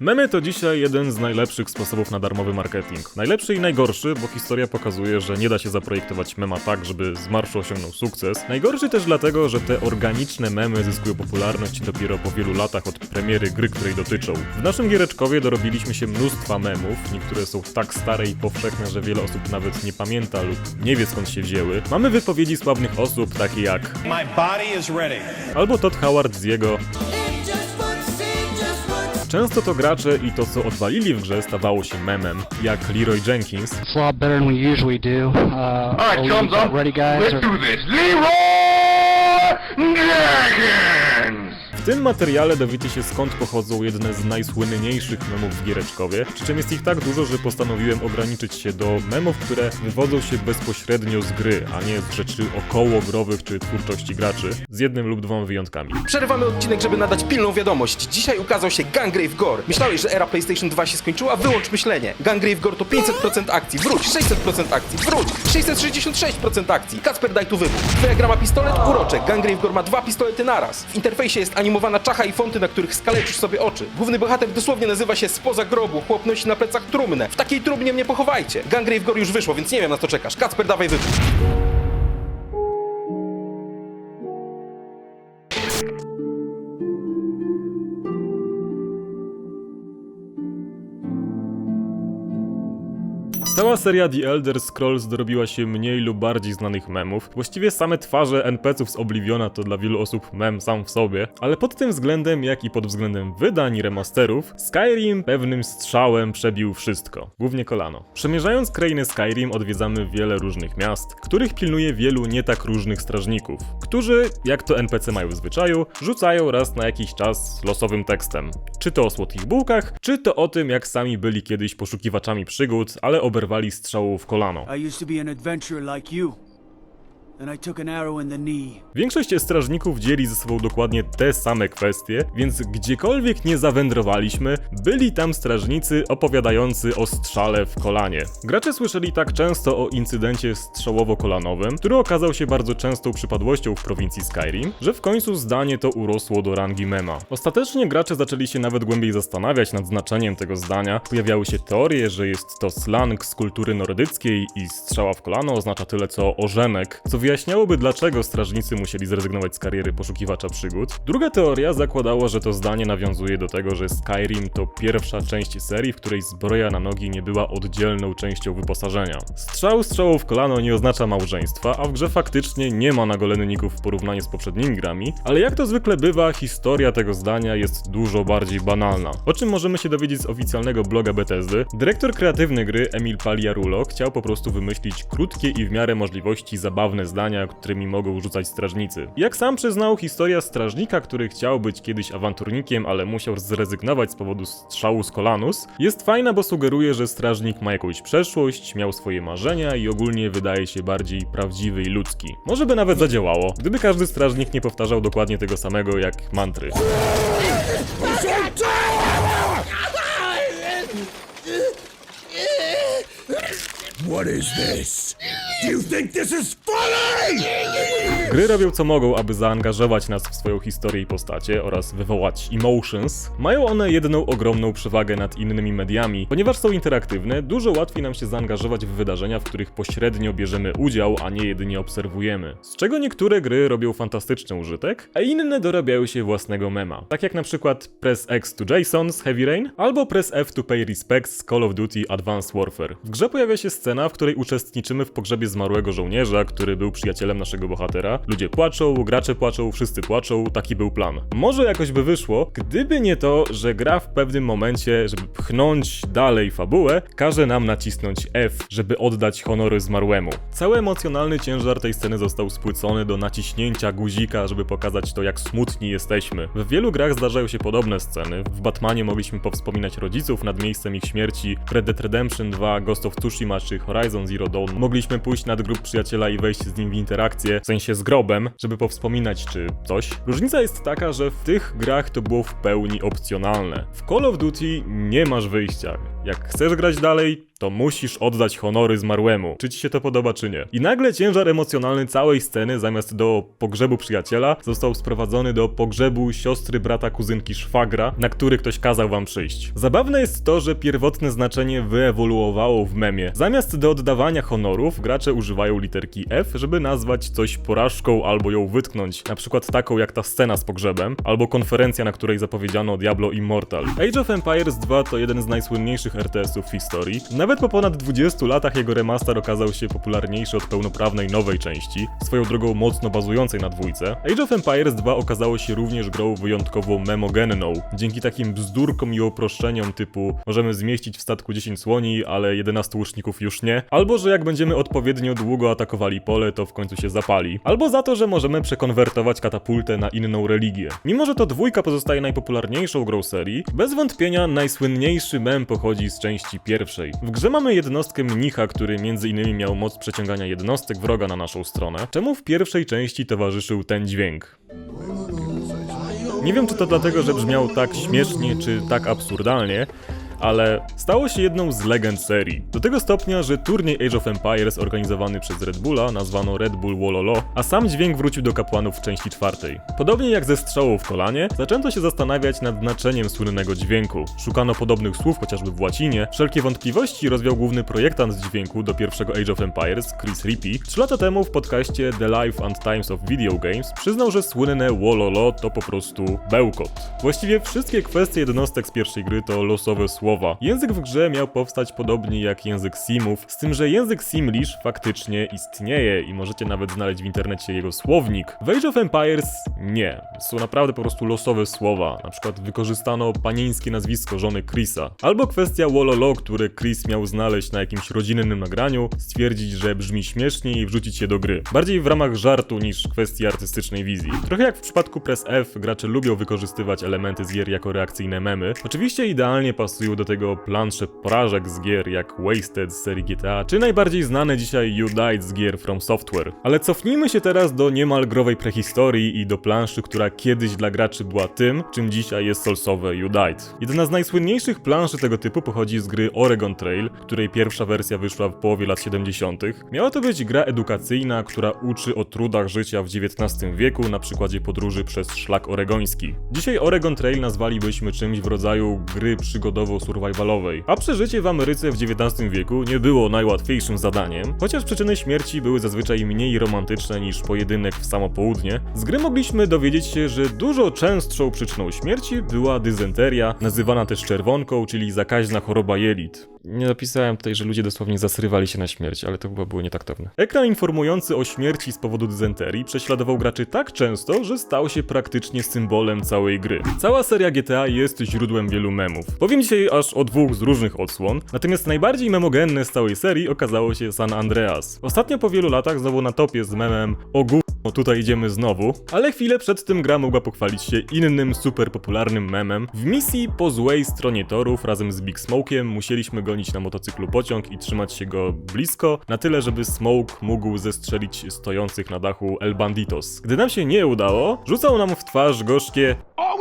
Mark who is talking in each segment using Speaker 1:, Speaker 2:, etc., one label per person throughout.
Speaker 1: Memy to dzisiaj jeden z najlepszych sposobów na darmowy marketing. Najlepszy i najgorszy, bo historia pokazuje, że nie da się zaprojektować mema tak, żeby z marszu osiągnął sukces. Najgorszy też dlatego, że te organiczne memy zyskują popularność dopiero po wielu latach od premiery gry, której dotyczą. W naszym giereczkowie dorobiliśmy się mnóstwa memów, niektóre są tak stare i powszechne, że wiele osób nawet nie pamięta lub nie wie skąd się wzięły. Mamy wypowiedzi sławnych osób, takie jak
Speaker 2: My body is ready.
Speaker 1: albo Todd Howard z jego Często to gracze i to co odwalili w grze stawało się memem, jak Leroy Jenkins,
Speaker 3: It's a lot better than we usually do. Uh,
Speaker 4: All right,
Speaker 3: are we
Speaker 4: thumbs
Speaker 3: about
Speaker 4: up.
Speaker 3: ready, guys?
Speaker 4: Let's
Speaker 3: or-
Speaker 4: do this. Leroy Jenkins.
Speaker 1: W tym materiale dowiecie się skąd pochodzą jedne z najsłynniejszych memów w Giereczkowie, przy czym jest ich tak dużo, że postanowiłem ograniczyć się do memów, które wywodzą się bezpośrednio z gry, a nie z rzeczy okołogrowych czy twórczości graczy, z jednym lub dwoma wyjątkami.
Speaker 5: Przerywamy odcinek, żeby nadać pilną wiadomość. Dzisiaj ukazał się Gungrave Gore. Myślałeś, że era PlayStation 2 się skończyła? Wyłącz myślenie. Gungrave Gore to 500% akcji. Wróć, 600% akcji. Wróć, 666% akcji. Kacper, daj tu wybór. Twoja gra ma pistolet? Urocze. Gungrave Gore ma dwa pistolety naraz. W interfejsie jest animowana czacha i fonty, na których skaleczysz sobie oczy. Główny bohater dosłownie nazywa się spoza grobu. Chłop nosi na plecach trumnę. W takiej trumnie mnie pochowajcie. Gungrave Gore już wyszło, więc nie wiem na co czekasz. Kacper, dawaj wybór.
Speaker 1: Cała seria The Elder Scrolls dorobiła się mniej lub bardziej znanych memów. Właściwie same twarze NPC-ów z Obliviona to dla wielu osób mem sam w sobie, ale pod tym względem, jak i pod względem wydań i remasterów, Skyrim pewnym strzałem przebił wszystko, głównie kolano. Przemierzając krainy Skyrim odwiedzamy wiele różnych miast, których pilnuje wielu nie tak różnych strażników, którzy, jak to NPC mają w zwyczaju, rzucają raz na jakiś czas losowym tekstem. Czy to o słodkich bułkach, czy to o tym, jak sami byli kiedyś poszukiwaczami przygód, ale oberwali strzałą w kolano.
Speaker 6: I used to be an adventurer like you.
Speaker 1: Większość strażników dzieli ze sobą dokładnie te same kwestie, więc gdziekolwiek nie zawędrowaliśmy, byli tam strażnicy opowiadający o strzale w kolanie. Gracze słyszeli tak często o incydencie strzałowo-kolanowym, który okazał się bardzo częstą przypadłością w prowincji Skyrim, że w końcu zdanie to urosło do rangi mema. Ostatecznie gracze zaczęli się nawet głębiej zastanawiać nad znaczeniem tego zdania. Pojawiały się teorie, że jest to slang z kultury nordyckiej i strzała w kolano oznacza tyle co orzenek, co wyjaśniałoby dlaczego strażnicy musieli zrezygnować z kariery poszukiwacza przygód. Druga teoria zakładała, że to zdanie nawiązuje do tego, że Skyrim to pierwsza część serii, w której zbroja na nogi nie była oddzielną częścią wyposażenia. Strzał strzałą w kolano nie oznacza małżeństwa, a w grze faktycznie nie ma nagolenników w porównaniu z poprzednimi grami, ale jak to zwykle bywa, historia tego zdania jest dużo bardziej banalna. O czym możemy się dowiedzieć z oficjalnego bloga Bethesdy, dyrektor kreatywny gry Emil Paliarulo chciał po prostu wymyślić krótkie i w miarę możliwości zabawne zdania, którymi mogą rzucać strażnicy. Jak sam przyznał, historia strażnika, który chciał być kiedyś awanturnikiem, ale musiał zrezygnować z powodu strzału z kolanus, jest fajna, bo sugeruje, że strażnik ma jakąś przeszłość, miał swoje marzenia i ogólnie wydaje się bardziej prawdziwy i ludzki. Może by nawet zadziałało, gdyby każdy strażnik nie powtarzał dokładnie tego samego jak mantry.
Speaker 2: What is this? Do you think this is Hey!
Speaker 1: Gry robią co mogą, aby zaangażować nas w swoją historię i postacie oraz wywołać emotions. Mają one jedną ogromną przewagę nad innymi mediami. Ponieważ są interaktywne, dużo łatwiej nam się zaangażować w wydarzenia, w których pośrednio bierzemy udział, a nie jedynie obserwujemy. Z czego niektóre gry robią fantastyczny użytek, a inne dorabiają się własnego mema. Tak jak na przykład Press X to Jason z Heavy Rain, albo Press F to Pay Respect z Call of Duty Advanced Warfare. W grze pojawia się scena, w której uczestniczymy w pogrzebie zmarłego żołnierza, który był przyjacielem naszego bohatera. Ludzie płaczą, gracze płaczą, wszyscy płaczą, taki był plan. Może jakoś by wyszło, gdyby nie to, że gra w pewnym momencie, żeby pchnąć dalej fabułę, każe nam nacisnąć F, żeby oddać honory zmarłemu. Cały emocjonalny ciężar tej sceny został spłycony do naciśnięcia guzika, żeby pokazać to, jak smutni jesteśmy. W wielu grach zdarzają się podobne sceny. W Batmanie mogliśmy powspominać rodziców nad miejscem ich śmierci, w Red Dead Redemption 2, Ghost of Tsushima czy Horizon Zero Dawn mogliśmy pójść nad grób przyjaciela i wejść z nim w interakcję, w sensie z grobem, żeby powspominać czy coś. Różnica jest taka, że w tych grach to było w pełni opcjonalne. W Call of Duty nie masz wyjścia. Jak chcesz grać dalej, to musisz oddać honory zmarłemu. Czy ci się to podoba, czy nie? I nagle ciężar emocjonalny całej sceny, zamiast do pogrzebu przyjaciela, został sprowadzony do pogrzebu siostry, brata, kuzynki, szwagra, na który ktoś kazał wam przyjść. Zabawne jest to, że pierwotne znaczenie wyewoluowało w memie. Zamiast do oddawania honorów, gracze używają literki F, żeby nazwać coś porażką albo ją wytknąć. Na przykład taką jak ta scena z pogrzebem, albo konferencja, na której zapowiedziano Diablo Immortal. Age of Empires 2 to jeden z najsłynniejszych RTS-ów w historii. Nawet po ponad 20 latach jego remaster okazał się popularniejszy od pełnoprawnej nowej części, swoją drogą mocno bazującej na dwójce. Age of Empires 2 okazało się również grą wyjątkowo memogenną, dzięki takim bzdurkom i uproszczeniom typu możemy zmieścić w statku 10 słoni, ale 11 łuczników już nie, albo że jak będziemy odpowiednio długo atakowali pole, to w końcu się zapali, albo za to, że możemy przekonwertować katapultę na inną religię. Mimo, że to dwójka pozostaje najpopularniejszą grą serii, bez wątpienia najsłynniejszy mem pochodzi z części pierwszej. W grze mamy jednostkę mnicha, który innymi miał moc przeciągania jednostek wroga na naszą stronę, czemu w pierwszej części towarzyszył ten dźwięk. Nie wiem, czy to dlatego, że brzmiał tak śmiesznie, czy tak absurdalnie, ale stało się jedną z legend serii. Do tego stopnia, że turniej Age of Empires organizowany przez Red Bulla nazwano Red Bull Wololo, a sam dźwięk wrócił do kapłanów w części czwartej. Podobnie jak ze strzałą w kolanie, zaczęto się zastanawiać nad znaczeniem słynnego dźwięku. Szukano podobnych słów chociażby w łacinie. Wszelkie wątpliwości rozwiał główny projektant dźwięku do pierwszego Age of Empires, Chris Rippey. Trzy lata temu w podcaście The Life and Times of Video Games przyznał, że słynne Wololo to po prostu bełkot. Właściwie wszystkie kwestie jednostek z pierwszej gry to losowe Język w grze miał powstać podobnie jak język Simów, z tym, że język Simlish faktycznie istnieje i możecie nawet znaleźć w internecie jego słownik. W Age of Empires nie. Są naprawdę po prostu losowe słowa. Na przykład wykorzystano panieńskie nazwisko żony Chrisa. Albo kwestia Wololo, które Chris miał znaleźć na jakimś rodzinnym nagraniu, stwierdzić, że brzmi śmiesznie i wrzucić je do gry. Bardziej w ramach żartu niż kwestii artystycznej wizji. Trochę jak w przypadku Press F, gracze lubią wykorzystywać elementy z gier jako reakcyjne memy. Oczywiście idealnie pasują do tego plansze porażek z gier jak Wasted z serii GTA, czy najbardziej znane dzisiaj You Died z gier From Software. Ale cofnijmy się teraz do niemal growej prehistorii i do planszy, która kiedyś dla graczy była tym, czym dzisiaj jest solsowe You Died. Jedna z najsłynniejszych planszy tego typu pochodzi z gry Oregon Trail, której pierwsza wersja wyszła w połowie lat 70. Miała to być gra edukacyjna, która uczy o trudach życia w XIX wieku na przykładzie podróży przez szlak oregoński. Dzisiaj Oregon Trail nazwalibyśmy czymś w rodzaju gry przygodowo-survivalowej, a przeżycie w Ameryce w XIX wieku nie było najłatwiejszym zadaniem, chociaż przyczyny śmierci były zazwyczaj mniej romantyczne niż pojedynek w samo południe. Z gry mogliśmy dowiedzieć się, że dużo częstszą przyczyną śmierci była dysenteria, nazywana też czerwonką, czyli zakaźna choroba jelit. Nie napisałem tutaj, że ludzie dosłownie zasrywali się na śmierć, ale to chyba było nietaktowne. Ekran informujący o śmierci z powodu dysenterii prześladował graczy tak często, że stał się praktycznie symbolem całej gry. Cała seria GTA jest źródłem wielu memów. Powiem dzisiaj aż o dwóch z różnych odsłon, natomiast najbardziej memogenne z całej serii okazało się San Andreas. Ostatnio po wielu latach znowu na topie z memem o gó... O, tutaj idziemy znowu, ale chwilę przed tym gra mogła pochwalić się innym super popularnym memem. W misji po złej stronie torów razem z Big Smokiem musieliśmy gonić na motocyklu pociąg i trzymać się go blisko, na tyle, żeby Smoke mógł zestrzelić stojących na dachu El Banditos. Gdy nam się nie udało, rzucał nam w twarz gorzkie
Speaker 4: All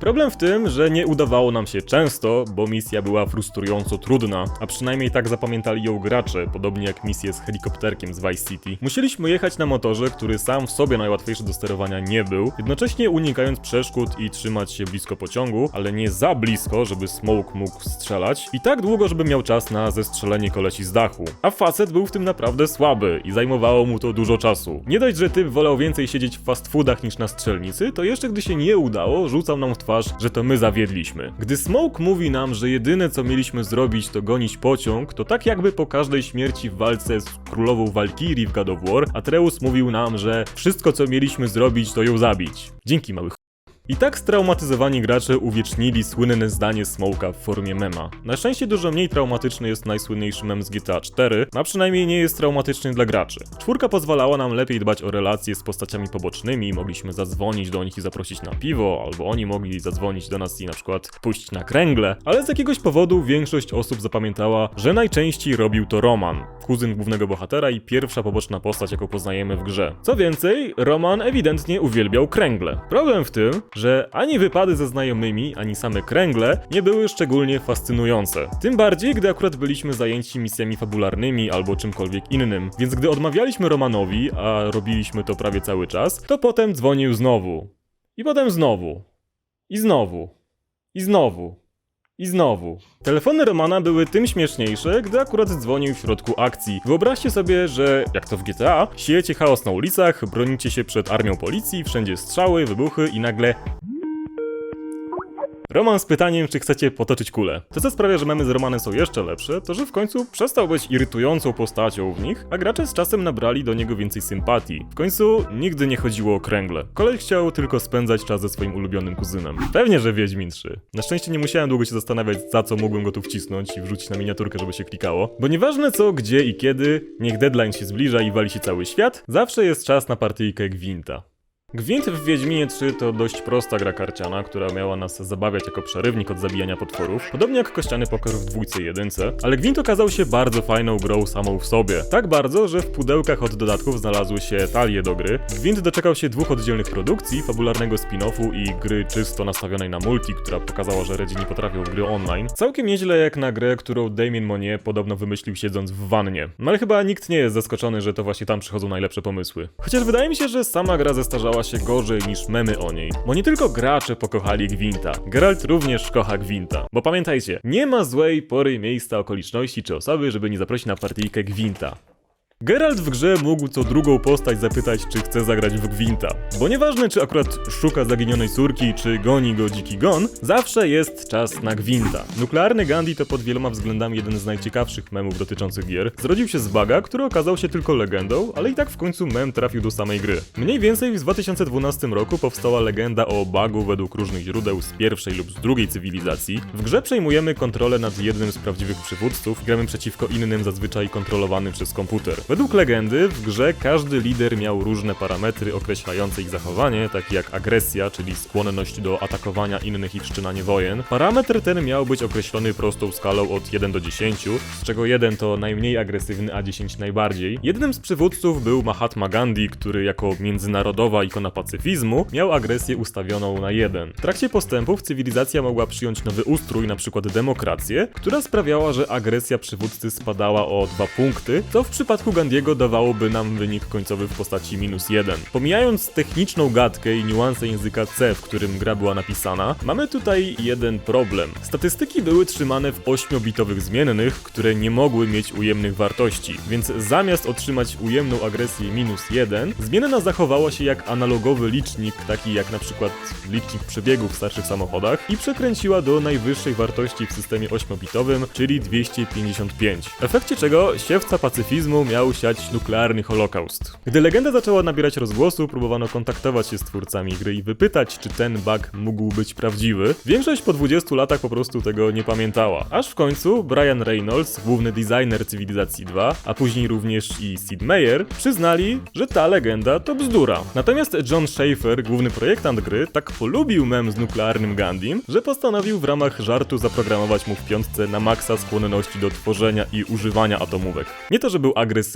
Speaker 1: Problem w tym, że nie udawało nam się często, bo misja była frustrująco trudna, a przynajmniej tak zapamiętali ją gracze, podobnie jak misję z helikopterkiem z Vice City. Musieliśmy jechać na motorze, który sam w sobie najłatwiejszy do sterowania nie był, jednocześnie unikając przeszkód i trzymać się blisko pociągu, ale nie za blisko, żeby Smoke mógł strzelać, i tak długo, żeby miał czas na zestrzelenie kolesi z dachu. A facet był w tym naprawdę słaby i zajmowało mu to dużo czasu. Nie dość, że typ wolał więcej siedzieć w fast foodach niż na strzelnicy, to jeszcze gdy się nie udało, rzucał nam w twarz, że to my zawiedliśmy. Gdy Smoke mówi nam, że jedyne co mieliśmy zrobić to gonić pociąg, to tak jakby po każdej śmierci w walce z królową Valkyrie w God of War, Atreus mówił nam, że wszystko co mieliśmy zrobić to ją zabić. Dzięki mały ch... I tak straumatyzowani gracze uwiecznili słynne zdanie Smoka w formie mema. Na szczęście dużo mniej traumatyczny jest najsłynniejszy mem z GTA 4, a przynajmniej nie jest traumatyczny dla graczy. Czwórka pozwalała nam lepiej dbać o relacje z postaciami pobocznymi, mogliśmy zadzwonić do nich i zaprosić na piwo, albo oni mogli zadzwonić do nas i na przykład puścić na kręgle, ale z jakiegoś powodu większość osób zapamiętała, że najczęściej robił to Roman, kuzyn głównego bohatera i pierwsza poboczna postać, jaką poznajemy w grze. Co więcej, Roman ewidentnie uwielbiał kręgle. Problem w tym, że ani wypady ze znajomymi, ani same kręgle nie były szczególnie fascynujące. Tym bardziej, gdy akurat byliśmy zajęci misjami fabularnymi albo czymkolwiek innym. Więc gdy odmawialiśmy Romanowi, a robiliśmy to prawie cały czas, to potem dzwonił znowu. I potem znowu. I znowu. I znowu. I znowu. Telefony Romana były tym śmieszniejsze, gdy akurat dzwonił w środku akcji. Wyobraźcie sobie, że jak to w GTA, siejecie chaos na ulicach, bronicie się przed armią policji, wszędzie strzały, wybuchy i nagle Roman z pytaniem, czy chcecie potoczyć kulę. To, co sprawia, że memy z Romanem są jeszcze lepsze, to że w końcu przestał być irytującą postacią w nich, a gracze z czasem nabrali do niego więcej sympatii. W końcu nigdy nie chodziło o kręgle. Kolej chciał tylko spędzać czas ze swoim ulubionym kuzynem. Pewnie, że Wiedźmin 3. Na szczęście nie musiałem długo się zastanawiać, za co mógłbym go tu wcisnąć i wrzucić na miniaturkę, żeby się klikało. Bo nieważne co, gdzie i kiedy, niech deadline się zbliża i wali się cały świat, zawsze jest czas na partyjkę Gwinta. Gwint w Wiedźminie 3 to dość prosta gra karciana, która miała nas zabawiać jako przerywnik od zabijania potworów, podobnie jak kościany poker w dwójce i jedynce, ale Gwint okazał się bardzo fajną grą samą w sobie. Tak bardzo, że w pudełkach od dodatków znalazły się talie do gry. Gwint doczekał się dwóch oddzielnych produkcji, fabularnego spin-offu i gry czysto nastawionej na multi, która pokazała, że Redzi nie potrafią w gry online. Całkiem nieźle jak na grę, którą Damien Monie podobno wymyślił siedząc w wannie. No ale chyba nikt nie jest zaskoczony, że to właśnie tam przychodzą najlepsze pomysły. Chociaż wydaje mi się, że sama gra zestarzała się gorzej niż memy o niej. Bo nie tylko gracze pokochali Gwinta, Geralt również kocha Gwinta. Bo pamiętajcie, nie ma złej pory, miejsca, okoliczności czy osoby, żeby nie zaprosić na partyjkę Gwinta. Geralt w grze mógł co drugą postać zapytać, czy chce zagrać w Gwinta. Bo nieważne, czy akurat szuka zaginionej córki, czy goni go dziki gon, zawsze jest czas na Gwinta. Nuklearny Gandhi to pod wieloma względami jeden z najciekawszych memów dotyczących gier. Zrodził się z baga, który okazał się tylko legendą, ale i tak w końcu mem trafił do samej gry. Mniej więcej w 2012 roku powstała legenda o bagu według różnych źródeł z pierwszej lub z drugiej cywilizacji. W grze przejmujemy kontrolę nad jednym z prawdziwych przywódców, gramy przeciwko innym zazwyczaj kontrolowanym przez komputer. Według legendy w grze każdy lider miał różne parametry określające ich zachowanie, takie jak agresja, czyli skłonność do atakowania innych i wszczynanie wojen. Parametr ten miał być określony prostą skalą od 1 do 10, z czego 1 to najmniej agresywny, a 10 najbardziej. Jednym z przywódców był Mahatma Gandhi, który jako międzynarodowa ikona pacyfizmu miał agresję ustawioną na 1. W trakcie postępów cywilizacja mogła przyjąć nowy ustrój, np. demokrację, która sprawiała, że agresja przywódcy spadała o 2 punkty, co w przypadku Gandiego dawałoby nam wynik końcowy w postaci minus 1. Pomijając techniczną gadkę i niuanse języka C, w którym gra była napisana, mamy tutaj jeden problem. Statystyki były trzymane w 8-bitowych zmiennych, które nie mogły mieć ujemnych wartości, więc zamiast otrzymać ujemną agresję minus 1, zmienna zachowała się jak analogowy licznik, taki jak na przykład licznik przebiegów w starszych samochodach i przekręciła do najwyższej wartości w systemie 8-bitowym, czyli 255. W efekcie czego siewca pacyfizmu miał siać nuklearny holokaust. Gdy legenda zaczęła nabierać rozgłosu, próbowano kontaktować się z twórcami gry i wypytać, czy ten bug mógł być prawdziwy. Większość po 20 latach po prostu tego nie pamiętała. Aż w końcu Brian Reynolds, główny designer Cywilizacji 2, a później również i Sid Meier, przyznali, że ta legenda to bzdura. Natomiast John Schaefer, główny projektant gry, tak polubił mem z nuklearnym Gandhim, że postanowił w ramach żartu zaprogramować mu w piątce na maksa skłonności do tworzenia i używania atomówek. Nie to, że był agresywny.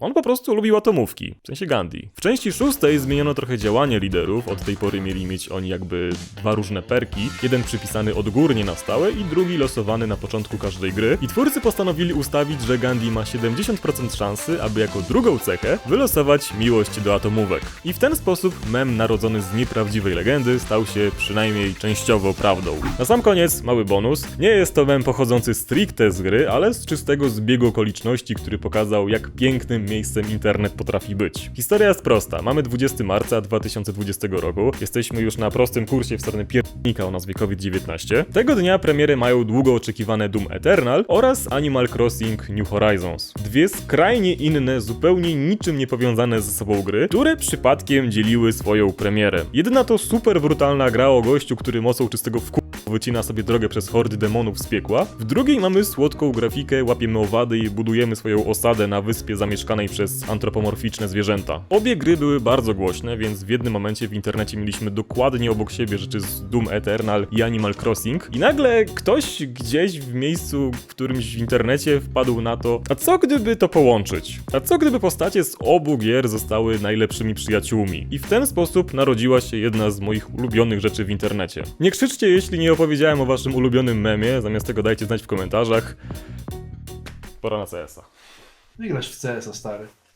Speaker 1: On po prostu lubił atomówki, w sensie Gandhi. W części szóstej zmieniono trochę działanie liderów, od tej pory mieli mieć oni jakby dwa różne perki, jeden przypisany odgórnie na stałe i drugi losowany na początku każdej gry i twórcy postanowili ustawić, że Gandhi ma 70% szansy, aby jako drugą cechę wylosować miłość do atomówek. I w ten sposób mem narodzony z nieprawdziwej legendy stał się przynajmniej częściowo prawdą. Na sam koniec mały bonus. Nie jest to mem pochodzący stricte z gry, ale z czystego zbiegu okoliczności, który pokazał jak pięknym miejscem internet potrafi być. Historia jest prosta. Mamy 20 marca 2020 roku. Jesteśmy już na prostym kursie w stronę piernika o nazwie COVID-19. Tego dnia premiery mają długo oczekiwane Doom Eternal oraz Animal Crossing New Horizons. Dwie skrajnie inne, zupełnie niczym nie powiązane ze sobą gry, które przypadkiem dzieliły swoją premierę. Jedna to super brutalna gra o gościu, który mocą czystego wku wycina sobie drogę przez hordy demonów z piekła. W drugiej mamy słodką grafikę, łapiemy owady i budujemy swoją osadę na wyspie zamieszkanej przez antropomorficzne zwierzęta. Obie gry były bardzo głośne, więc w jednym momencie w internecie mieliśmy dokładnie obok siebie rzeczy z Doom Eternal i Animal Crossing i nagle ktoś gdzieś w miejscu, w którymś w internecie wpadł na to, a co gdyby to połączyć? A co gdyby postacie z obu gier zostały najlepszymi przyjaciółmi? I w ten sposób narodziła się jedna z moich ulubionych rzeczy w internecie. Nie krzyczcie, jeśli nie opowiedziałem o waszym ulubionym memie, zamiast tego dajcie znać w komentarzach. Pora na CS-a.
Speaker 7: Nie grasz w CS-a, stary.